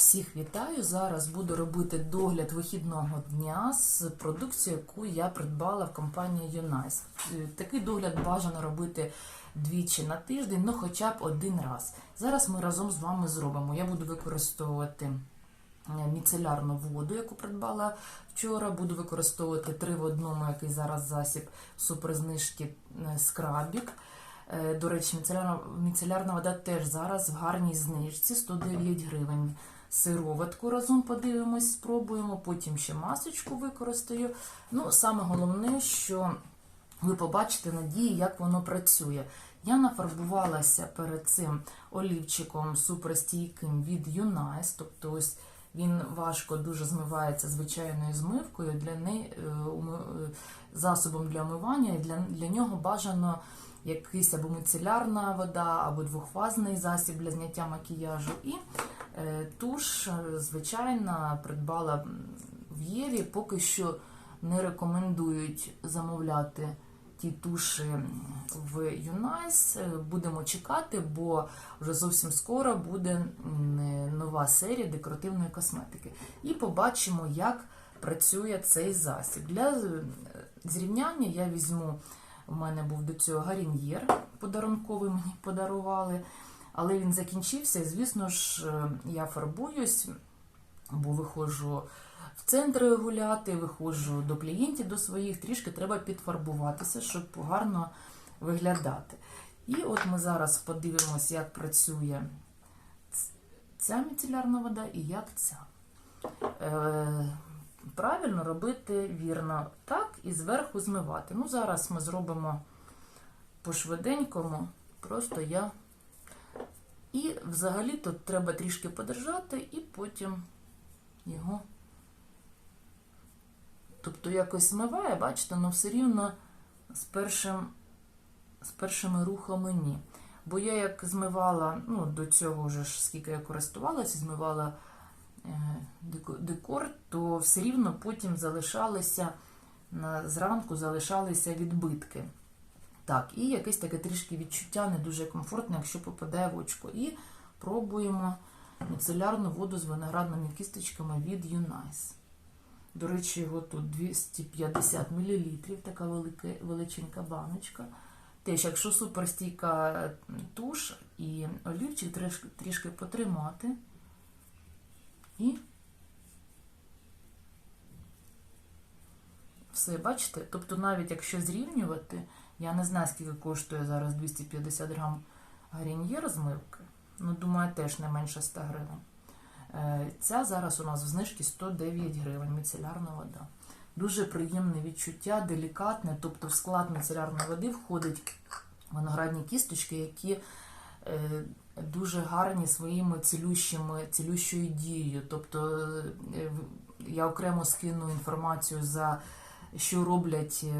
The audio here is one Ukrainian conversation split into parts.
Всіх вітаю! Зараз буду робити догляд вихідного дня з продукцією, яку я придбала в компанії Юнайс. Е, Такий догляд бажано робити двічі на тиждень, ну хоча б один раз. Зараз ми разом з вами зробимо. Я буду використовувати е, міцелярну воду, яку придбала вчора. Буду використовувати три в одному, який зараз засіб суперзнижки е, скрабік. До речі, міцелярна, міцелярна вода теж зараз в гарній знижці 109 гривень. Сироватку разом подивимось, спробуємо, потім ще масочку використаю. Ну, саме головне, що ви побачите надії, як воно працює. Я нафарбувалася перед цим олівчиком суперстійким від Юнайс, тобто ось він важко дуже змивається звичайною змивкою. Для неї е, е, засобом для омивання, і для, для нього бажано якийсь або мицелярна вода, або двохфазний засіб для зняття макіяжу. І туш, е, звичайна, придбала в Єві. Поки що не рекомендують замовляти ті туші в Юнайс. Е, Будемо чекати, бо вже зовсім скоро буде е, нова серія декоративної косметики. І побачимо, як працює цей засіб. Для е, зрівняння я візьму. У мене був до цього гаріньєр подарунковий мені подарували, але він закінчився. І, звісно ж, е, я фарбуюсь, бо виходжу в центр гуляти, виходжу до клієнтів до своїх, трішки треба підфарбуватися, щоб гарно виглядати. І от ми зараз подивимося, як працює ця міцелярна вода і як ця. Е, правильно робити вірно так і зверху змивати. Ну, зараз ми зробимо по швиденькому, просто я. І взагалі тут треба трішки подержати і потім його. Тобто якось змиває, бачите, але все рівно з, першим, з першими рухами ні.О я як змивала, ну, до цього вже ж скільки я користувалася, змивала е, декор, то все рівно потім залишалися зранку залишалися відбитки. Так, і якесь таке трішки відчуття не дуже комфортне, якщо попадає в очко. І пробуємо міцелярну воду з виноградними кісточками від Юнайс. До речі, його тут 250 мл, така велика, величенька баночка. Теж, якщо суперстійка туш і олівчик трішки, трішки потримати. І все, бачите? Тобто, навіть якщо зрівнювати, я не знаю, скільки коштує зараз 250 грам гаріньєр змивки. Ну, думаю, теж не менше 100 гривень. Е, Ця зараз у нас в знижці 109 гривень, міцелярна вода. Дуже приємне відчуття, делікатне, тобто в склад міцелярної води входять виноградні кісточки, які е, дуже гарні своїми цілющими, цілющою дією. Тобто е, я окремо скину інформацію за що роблять е,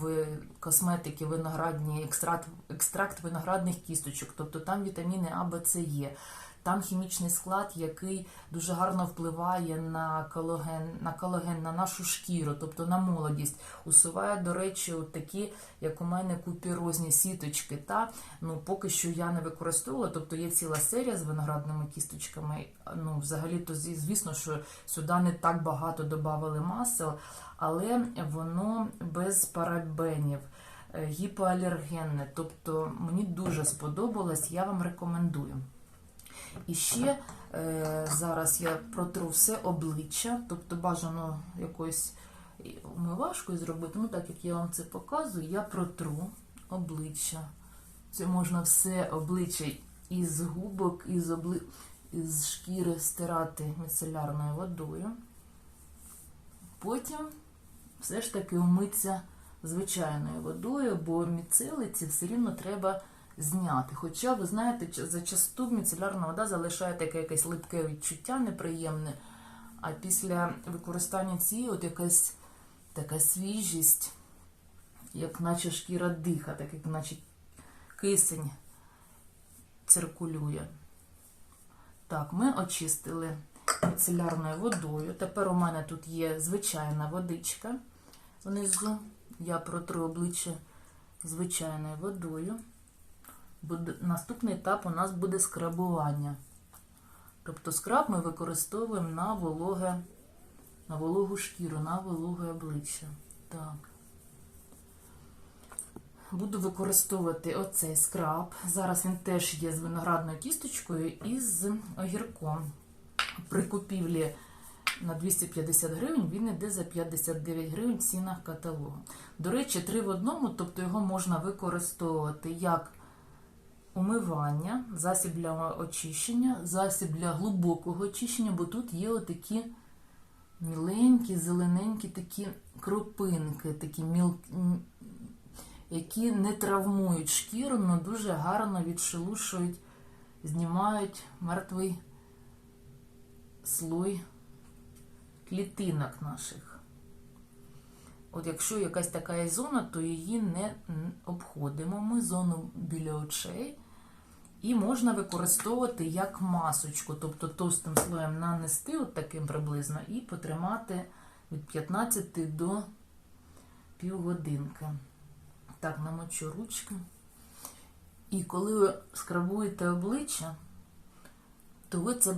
в косметики виноградні екстракт, екстракт виноградних кісточок, тобто там вітаміни А, Б, С є. Там хімічний склад, який дуже гарно впливає на колаген, на колаген, на нашу шкіру, тобто на молодість. Усуває, до речі, от такі, як у мене, купірозні сіточки. Та ну поки що я не використовувала. Тобто є ціла серія з виноградними кісточками. Ну, взагалі, то звісно, що сюди не так багато додавали масел, але воно без парабенів. е, Гіпоалергенне, тобто мені дуже сподобалось, я вам рекомендую. І ще е, зараз я протру все обличчя, тобто бажано якоюсь умивашкою зробити. Ну, так як я вам це показую, я протру обличчя. Це можна все обличчя із губок, із, обли... із шкіри стирати міцелярною водою. Потім все ж таки умитися звичайною водою, бо міцелиці все рівно треба зняти. Хоча, ви знаєте, зачасту міцелярна вода залишає таке якесь липке відчуття неприємне, а після використання цієї от якась така свіжість, як наче шкіра диха, так як наче кисень циркулює. Так, ми очистили міцелярною водою. Тепер у мене тут є звичайна водичка внизу. Я протру обличчя звичайною водою. Наступний етап у нас буде скрабування. Тобто скраб ми використовуємо на вологе, на вологу шкіру, на вологе обличчя. Так. Буду використовувати оцей скраб. Зараз він теж є з виноградною кісточкою і з огірком. При купівлі на 250 гривень він йде за 59 гривень в цінах каталогу. До речі, три в одному, тобто його можна використовувати як умивання, засіб для очищення, засіб для глибокого очищення, бо тут є отакі міленькі, зелененькі такі кропинки, такі міл... які не травмують шкіру, але дуже гарно відшелушують, знімають мертвий слой клітинок наших. От якщо якась така зона, то її не обходимо. Ми зону біля очей. І можна використовувати як масочку, тобто товстим слоєм нанести, от таким приблизно, і потримати від 15 до півгодинки. Так, намочу ручки. І коли ви скрабуєте обличчя, то ви це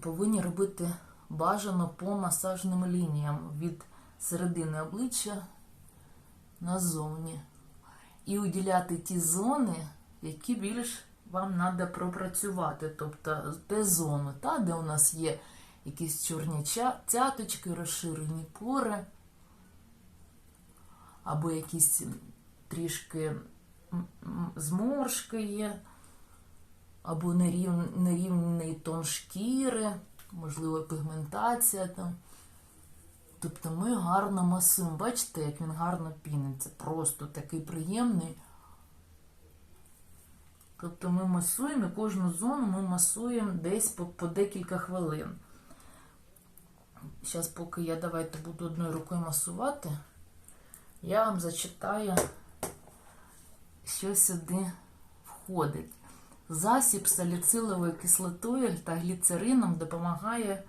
повинні робити бажано по масажним лініям від середини обличчя назовні. І уділяти ті зони, які більш вам треба пропрацювати. Тобто те зону, та, де у нас є якісь чорні цяточки, розширені пори, або якісь трішки зморшки є, або нерів- нерівний тон шкіри, можливо, пігментація там. Тобто ми гарно масуємо. Бачите, як він гарно піниться. Просто такий приємний. Тобто ми масуємо і кожну зону ми масуємо десь по, по декілька хвилин. Зараз, поки я давайте буду одною рукою масувати, я вам зачитаю, що сюди входить. Засіб саліциловою кислотою та гліцерином допомагає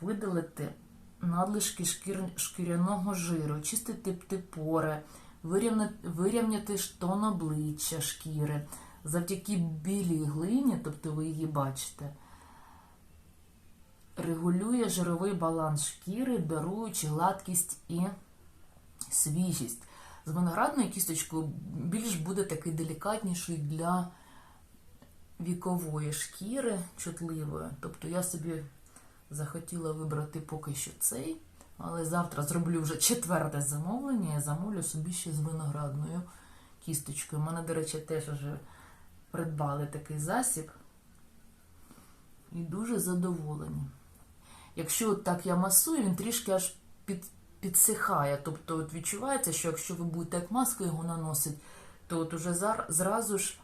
видалити надлишки шкір... шкіряного жиру, чистити пори, вирівняти, вирівняти тон обличчя шкіри. Завдяки білій глині, тобто ви її бачите, регулює жировий баланс шкіри, даруючи гладкість і свіжість. З виноградною кісточкою більш буде такий делікатніший для вікової шкіри, чутливої. Тобто я собі захотіла вибрати поки що цей, але завтра зроблю вже четверте замовлення і замовлю собі ще з виноградною кісточкою. У мене, до речі, теж вже придбали такий засіб і дуже задоволені. Якщо так я масую, він трішки аж під, підсихає. Тобто от відчувається, що якщо ви будете як маску його наносити, то от уже зар, зразу ж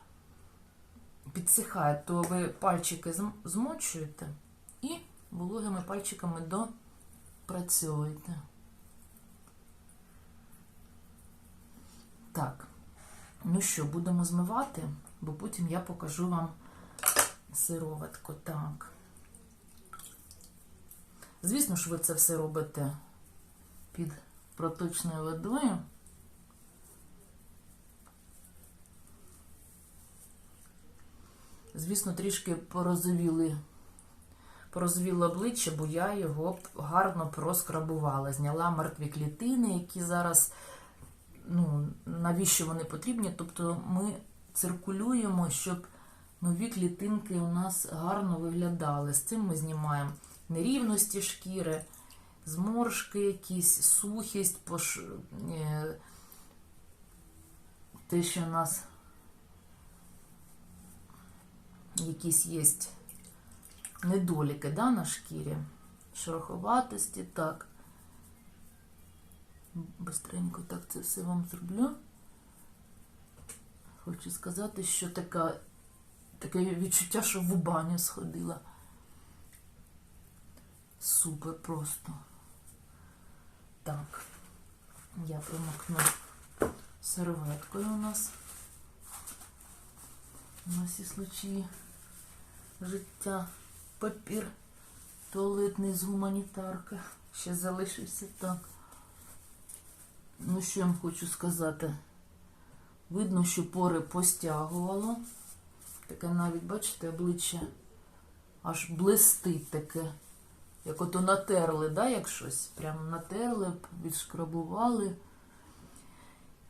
підсихає, то ви пальчики змочуєте і вологими пальчиками допрацьовуєте. Так, ну що, будемо змивати, бо потім я покажу вам сироватку. Так. Звісно ж, ви це все робите під проточною водою. Звісно, трішки порозовіли, порозовіло обличчя, бо я його гарно проскрабувала. Зняла мертві клітини, які зараз, ну, навіщо вони потрібні? Тобто ми циркулюємо, щоб нові клітинки у нас гарно виглядали. З цим ми знімаємо нерівності шкіри, зморшки якісь, сухість, пош... е, те, що у нас якісь є недоліки да, на шкірі, шероховатості, так. Бистренько так це все вам зроблю. Хочу сказати, що така, таке відчуття, що в баню сходила. Супер просто. Так, я промокну серветкою у нас. На всі случаї життя. Папір туалетний з гуманітарки. Ще залишився так. Ну, що я вам хочу сказати? Видно, що пори постягувало. Таке навіть, бачите, обличчя аж блистить таке. Як ото натерли, да, як щось. Прям натерли, відшкрабували.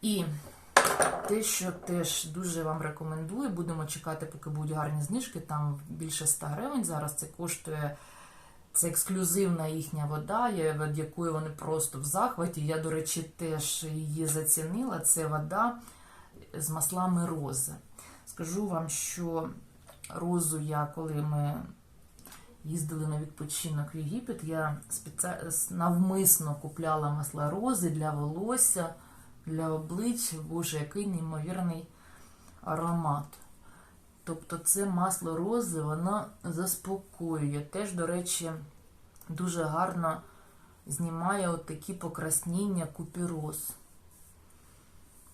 І те, що теж дуже вам рекомендую, будемо чекати, поки будуть гарні знижки. Там більше 100 гривень зараз це коштує. Це ексклюзивна їхня вода, від якої вони просто в захваті. Я, до речі, теж її зацінила. Це вода з маслами рози. Скажу вам, що розу я, коли ми їздили на відпочинок в Єгипет, я навмисно купляла масла рози для волосся, для обличчя. Боже, який неймовірний аромат. Тобто це масло рози, воно заспокоює. Теж, до речі, дуже гарно знімає от такі покраснення купіроз.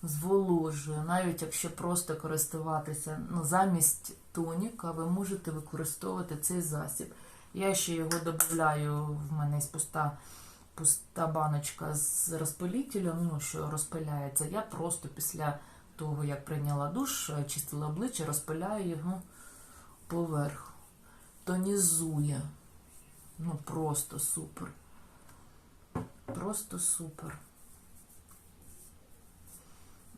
Зволожує. Навіть якщо просто користуватися ну, замість тоніка, ви можете використовувати цей засіб. Я ще його додаю, в мене є пуста, пуста баночка з розпилителем, ну, що розпиляється. Я просто після того, як прийняла душ, чистила обличчя, розпиляю його поверх. Тонізує. Ну, просто супер. Просто супер.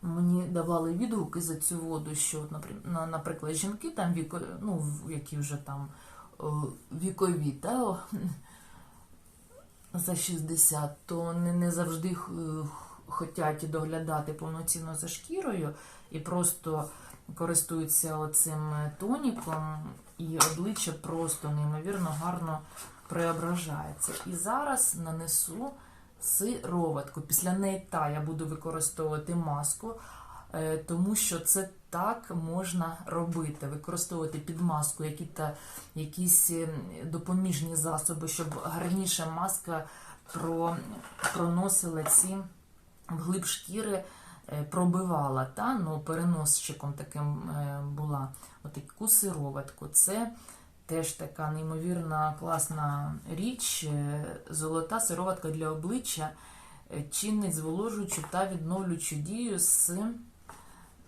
Мені давали відгуки за цю воду, що, наприклад, жінки там віко, ну, які вже там вікові, та, за 60, то не, не завжди хотять доглядати повноцінно за шкірою і просто користуються оцим тоніком, і обличчя просто неймовірно гарно преображається. І зараз нанесу сироватку. Після неї та я буду використовувати маску, е, тому що це так можна робити. Використовувати під маску якісь е, допоміжні засоби, щоб гарніше маска проносила ці вглиб шкіри, е, пробивала, та? ну, переносчиком таким була отаку сироватку. Це теж така неймовірна класна річ. е, Золота сироватка для обличчя е, чинить зволожуючу та відновлюючу дію з,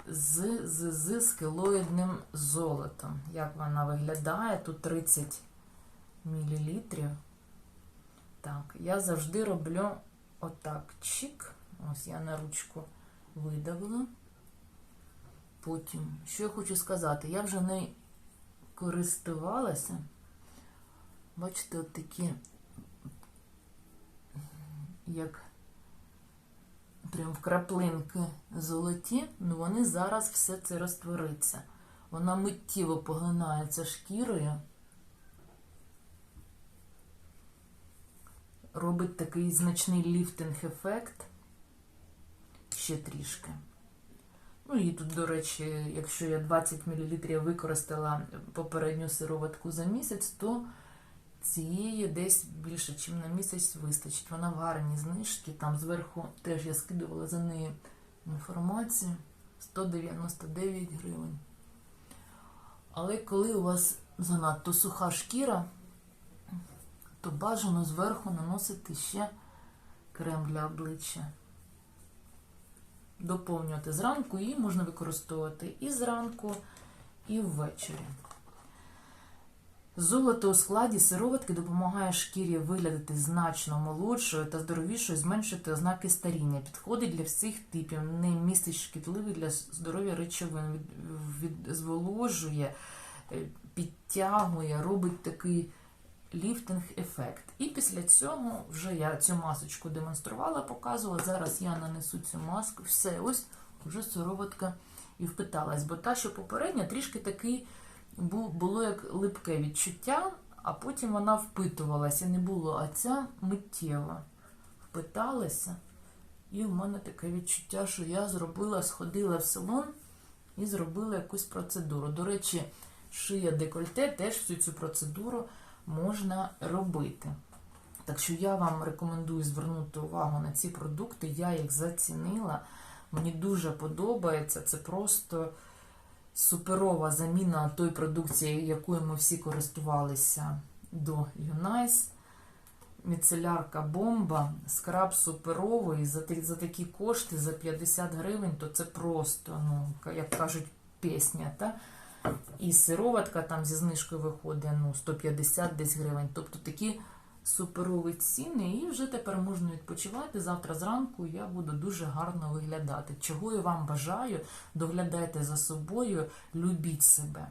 з, з, з скелоїдним золотом. Як вона виглядає? Тут 30 мл. Так, я завжди роблю отак чик. Ось я на ручку видавила. Потім, що я хочу сказати, я вже не користувалася. Бачите, от такі, як прям краплинки золоті, ну вони зараз все це розтвориться. Вона миттєво поглинається шкірою. Робить такий значний ліфтинг-ефект. Ще трішки. Ну і тут, до речі, якщо я 20 мл використала попередню сироватку за місяць, то цієї десь більше, ніж на місяць вистачить. Вона в гарній знижці. Там зверху теж я скидувала за неї інформацію. 199 гривень. Але коли у вас занадто суха шкіра, то бажано зверху наносити ще крем для обличчя. Доповнювати зранку, її можна використовувати і зранку, і ввечері. Золото у складі сироватки допомагає шкірі виглядати значно молодшою та здоровішою, зменшити ознаки старіння. Підходить для всіх типів, не містить шкідливих для здоров'я речовин, зволожує, е, підтягує, робить такий ліфтинг-ефект. І після цього вже я цю масочку демонструвала, показувала. Зараз я нанесу цю маску. Все, ось вже сироватка і впиталась. Бо та, що попередня, трішки такий було як липке відчуття, а потім вона впитувалася, не було, а ця миттєво впиталася. І в мене таке відчуття, що я зробила, сходила в салон і зробила якусь процедуру. До речі, шия декольте теж всю цю процедуру можна робити. Так що я вам рекомендую звернути увагу на ці продукти. Я їх зацінила. Мені дуже подобається. Це просто суперова заміна той продукції, якою ми всі користувалися до Юнайс. Міцелярка бомба, скраб суперовий за, за такі кошти, за 50 гривень, то це просто, ну, як кажуть, пісня. Та? І сироватка там зі знижкою виходить ну, 150 десь гривень. Тобто такі суперові ціни, і вже тепер можна відпочивати. Завтра зранку я буду дуже гарно виглядати. Чого я вам бажаю, доглядайте за собою, любіть себе.